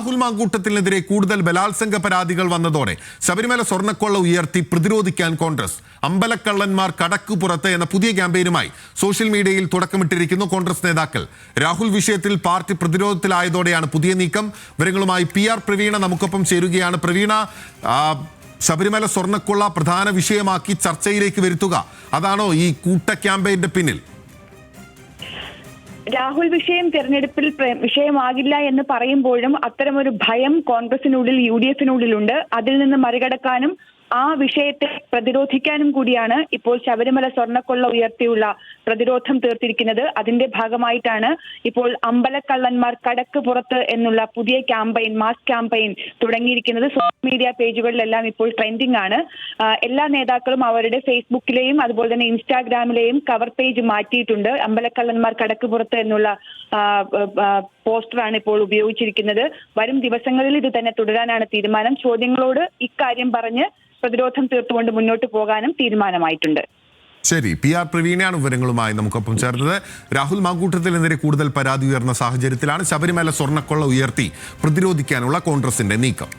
രാഹുൽ മാങ്കൂട്ടത്തിനെതിരെ കൂടുതൽ ബലാത്സംഗ പരാതികൾ വന്നതോടെ ശബരിമല സ്വർണക്കൊള്ള ഉയർത്തി പ്രതിരോധിക്കാൻ കോൺഗ്രസ്. അമ്പലക്കള്ളന്മാർ കടക്കു പുറത്ത് എന്ന പുതിയ ക്യാമ്പയിനുമായി സോഷ്യൽ മീഡിയയിൽ തുടക്കമിട്ടിരിക്കുന്നു കോൺഗ്രസ് നേതാക്കൾ. രാഹുൽ വിഷയത്തിൽ പാർട്ടി പ്രതിരോധത്തിലായതോടെയാണ് പുതിയ നീക്കം. വിവരങ്ങളുമായി പി ആർ പ്രവീണ നമുക്കൊപ്പം ചേരുകയാണ്. പ്രവീണ ശബരിമല സ്വർണക്കൊള്ള പ്രധാന വിഷയമാക്കി ചർച്ചയിലേക്ക് വരുത്തുക. അതാണോ ഈ കൂട്ട ക്യാമ്പയിന്റെ പിന്നിൽ? രാഹുൽ വിഷയം തെരഞ്ഞെടുപ്പിൽ വിഷയമാകില്ല എന്ന് പറയുമ്പോഴും അത്തരമൊരു ഭയം കോൺഗ്രസിനുള്ളിൽ യു ഡി എഫിനുള്ളിലുണ്ട്. അതിൽ നിന്ന് മറികടക്കാനും ആ വിഷയത്തെ പ്രതിരോധിക്കാനും കൂടിയാണ് ഇപ്പോൾ ശബരിമല സ്വർണക്കൊള്ള ഉയർത്തിയുള്ള പ്രതിരോധം തീർത്തിരിക്കുന്നത്. അതിന്റെ ഭാഗമായിട്ടാണ് ഇപ്പോൾ അമ്പലക്കള്ളന്മാർ കടക്ക് പുറത്ത് എന്നുള്ള പുതിയ ക്യാമ്പയിൻ മാസ് ക്യാമ്പയിൻ തുടങ്ങിയിരിക്കുന്നത്. സോഷ്യൽ മീഡിയ പേജുകളിലെല്ലാം ഇപ്പോൾ ട്രെൻഡിംഗ് ആണ്. എല്ലാ നേതാക്കളും അവരുടെ ഫേസ്ബുക്കിലെയും അതുപോലെ തന്നെ ഇൻസ്റ്റാഗ്രാമിലെയും കവർ പേജ് മാറ്റിയിട്ടുണ്ട്. അമ്പലക്കള്ളന്മാർ കടക്ക് പുറത്ത് എന്നുള്ള പോസ്റ്ററാണ് ഇപ്പോൾ ഉപയോഗിച്ചിരിക്കുന്നത്. വരും ദിവസങ്ങളിൽ ഇത് തന്നെ തുടരാനാണ് തീരുമാനം. ചോദ്യങ്ങളോട് ഇക്കാര്യം പറഞ്ഞ് പ്രതിരോധം തീർത്തുകൊണ്ട് മുന്നോട്ട് പോകാനും തീരുമാനമായിട്ടുണ്ട്. ശരി പി ആർ പ്രവീണയാണ് വിവരങ്ങളുമായി നമുക്കൊപ്പം ചേർന്നത്. രാഹുൽ മാങ്കൂട്ടത്തിനെതിരെ കൂടുതൽ പരാതി ഉയർന്ന സാഹചര്യത്തിലാണ് ശബരിമല സ്വർണക്കൊള്ള ഉയർത്തി പ്രതിരോധിക്കാനുള്ള കോൺഗ്രസിന്റെ നീക്കം.